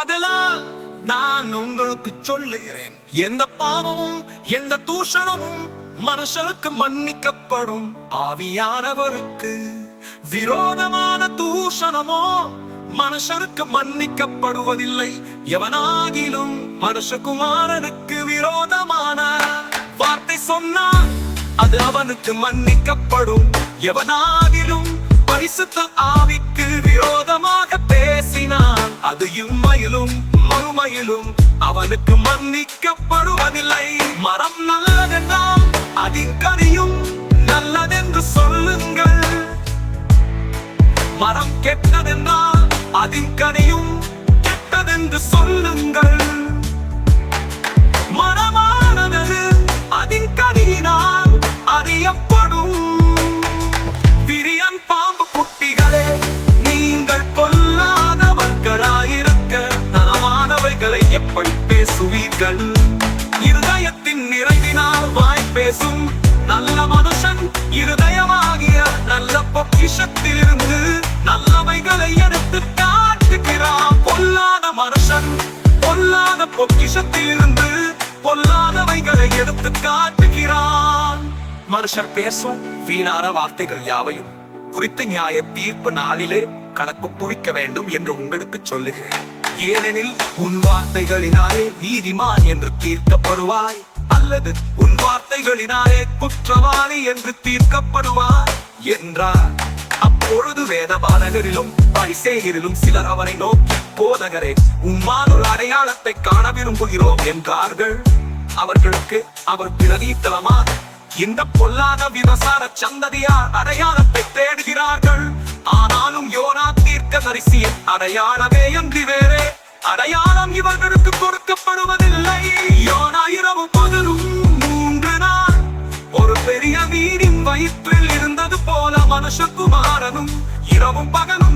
ஆதலால் நான் உங்களுக்கு சொல்லுகிறேன். எந்த பாவமும் எந்த தூஷணமும் மனுஷனுக்கு மன்னிக்கப்படும் ஆவியானவருக்கு. விரோதமான தூஷணமோ மனுஷனுக்கு மன்னிக்கப்படுவதில்லை. எவனாகிலும் மனுஷகுமாரனுக்கு விரோதமான வார்த்தை சொன்னான் அது அவனுக்கு மன்னிக்கப்படும். எவனாகிலும் பரிசுத்த அதையும் மயிலும் மறுமயிலும் அவனுக்கு மன்னிக்கப்படுவதில்லை. மரம் நல்லதென்றால் அதிகரியும் நல்லதென்று சொல்லுங்கள். மரம் கெட்டதென்றால் அதிகரியும் கெட்டதென்று சொல்லுங்கள். வார்த்தைகளை எப்படி பேசுவீர்கள்? இருதயத்தின் நிறைவினால் வாய் பேசும் நல்ல மனுஷன் இருதயமாகிய நல்ல பொக்கிஷத்திலிருந்து நல்லவைகளை எடுத்து காட்டுகிறான். பொல்லாத மனுஷன் பொல்லாத பொக்கிஷத்திலிருந்து பொல்லாதவைகளை எடுத்து காட்டுகிறான். மனுஷர் பேசும் வீணான வார்த்தைகள் யாவையும் குறித்த நியாய தீர்ப்பு நாளிலே கணக்கு குறிக்க வேண்டும் என்று உங்களுக்கு சொல்லுகிறேன். ஏனெனில் உன் வார்த்தைகளினாலே நீதிமான் என்று தீர்க்கப்படுவாய். அல்லது உன் வார்த்தைகளினாலே குற்றவாளி என்று தீர்க்கப்படுவார் என்றார். அப்பொழுது வேதபாலகரிலும் பரிசேகரிலும் சிலர் அவனை நோக்கி போதகரே உம்மால் ஒரு அடையாளத்தை காண விரும்புகிறோம் என்றார்கள். அவர்களுக்கு அவர் பிரதீத்தலமா இந்த பொல்லாத விவசார சந்ததியார் அடையாளத்தை தீர்க்க அடையாளமே என்று வேறே. அடையாளம் இவர்களுக்கு கொடுக்கப்படுவதில்லை. யோனா இரவு பகலும் மூன்று நாள். ஒரு பெரிய வீடின் வயிற்றில் இருந்தது போல மனுஷகுமாரனும் இரவும் பகலும்